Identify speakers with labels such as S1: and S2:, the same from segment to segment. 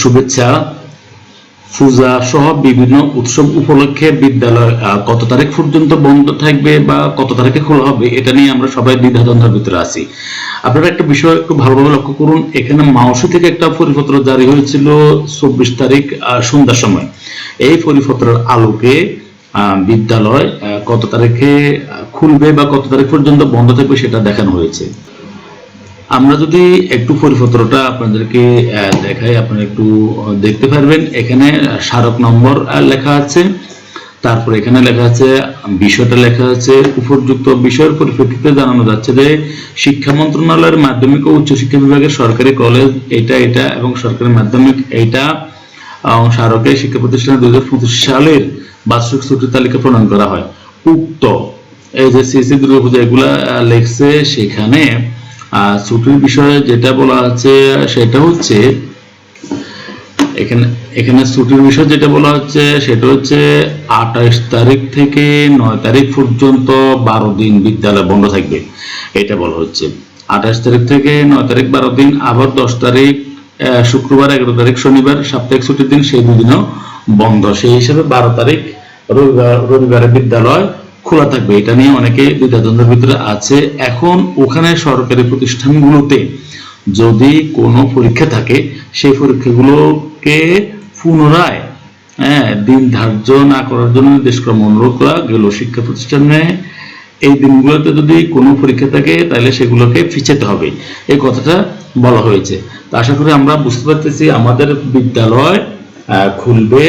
S1: শুভেচ্ছা। পূজা সহ বিভিন্ন উৎসব উপলক্ষে বিদ্যালয় কত তারিখ পর্যন্ত বন্ধ থাকবে বা কত তারিখে খোলা হবে, এটা নিয়ে আমরা সবাই দ্বিধাদ্বন্দ্বের ভিতরে আছি। আপনারা একটা বিষয় একটু ভালোভাবে লক্ষ্য করুন, এখানে মাওসি থেকে একটা পরিপত্র জারি হয়েছিল চব্বিশ তারিখ সন্ধ্যার সময়। এই পরিপত্রের আলোকে বিদ্যালয় কত তারিখে খুলবে বা কত তারিখ পর্যন্ত বন্ধ থাকবে সেটা দেখানো হয়েছে। আমরা যদি একটু পরিপত্রটা আপনাদেরকে দেখাই আপনারা একটু দেখতে পারবেন। এখানে স্মারক নম্বর লেখা আছে। তারপর এখানে লেখা আছে বিষয়টা লেখা আছে উপযুক্ত বিষয়ের পরিপ্রেক্ষিতে জানানো যাচ্ছে যে শিক্ষা মন্ত্রণালয়ের মাধ্যমিক ও উচ্চশিক্ষা বিভাগের সরকারি কলেজ এটা এটা এবং সরকারি মাধ্যমিক আহ, স্মারকে শিক্ষা প্রতিষ্ঠানে দুই হাজার পঁচিশ সালের বার্ষিক ছুটির তালিকা প্রণয়ন করা হয়। উক্ত এই যে সিসি দুর্গাপূজা এগুলা লেখছে সেখানে ছুটির বিষয়ে যেটা বলা আছে, সেটা হচ্ছে, এখানে এখানে ছুটির বিষয় যেটা বলা হচ্ছে, সেটা হচ্ছে আঠাশ তারিখ থেকে নয় তারিখ পর্যন্ত বারো দিন বিদ্যালয় বন্ধ থাকবে। এটা বলা হচ্ছে। আঠাশ তারিখ থেকে নয় তারিখ বারো দিন, আবার দশ তারিখ শুক্রবার, এগারো তারিখ শনিবার, সাপ্তাহিক ছুটির দিন, সেই দুদিনও বন্ধ। সেই হিসাবে বারো তারিখ রবিবার, রবিবারে বিদ্যালয় খোলা থাকবে, এটা নিয়ে অনেকে দ্বিধাদ্বন্দ্বের ভিতরে আছে। এখন ওখানে সরকারি প্রতিষ্ঠানগুলোতে যদি কোনো পরীক্ষা থাকে, সেই পরীক্ষাগুলোকে পুনরায় হ্যাঁ দিন ধার্য না করার জন্য নির্দেশক্রম অনুরোধ করা গেল শিক্ষা প্রতিষ্ঠানে। এই দিনগুলোতে যদি কোনো পরীক্ষা থাকে, তাহলে সেগুলোকে পিছাতে হবে। এই কথাটা বলা হয়েছে। তা আশা করি আমরা বুঝতে পারতেছি, আমাদের বিদ্যালয় খুলবে,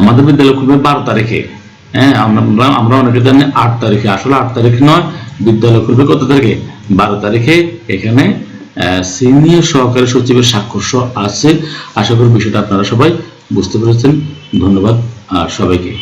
S1: আমাদের বিদ্যালয় খুলবে বারো তারিখে। হ্যাঁ আমরা আমরা অনেকে জানি আট তারিখে, আসলে আট তারিখ নয়, বিদ্যালয় খুলবে কত তারিখে? বারো তারিখে এখানে সিনিয়র সহকারী সচিবের স্বাক্ষর আছে। আশা করি বিষয়টা আপনারা সবাই বুঝতে পেরেছেন। ধন্যবাদ সবাইকে।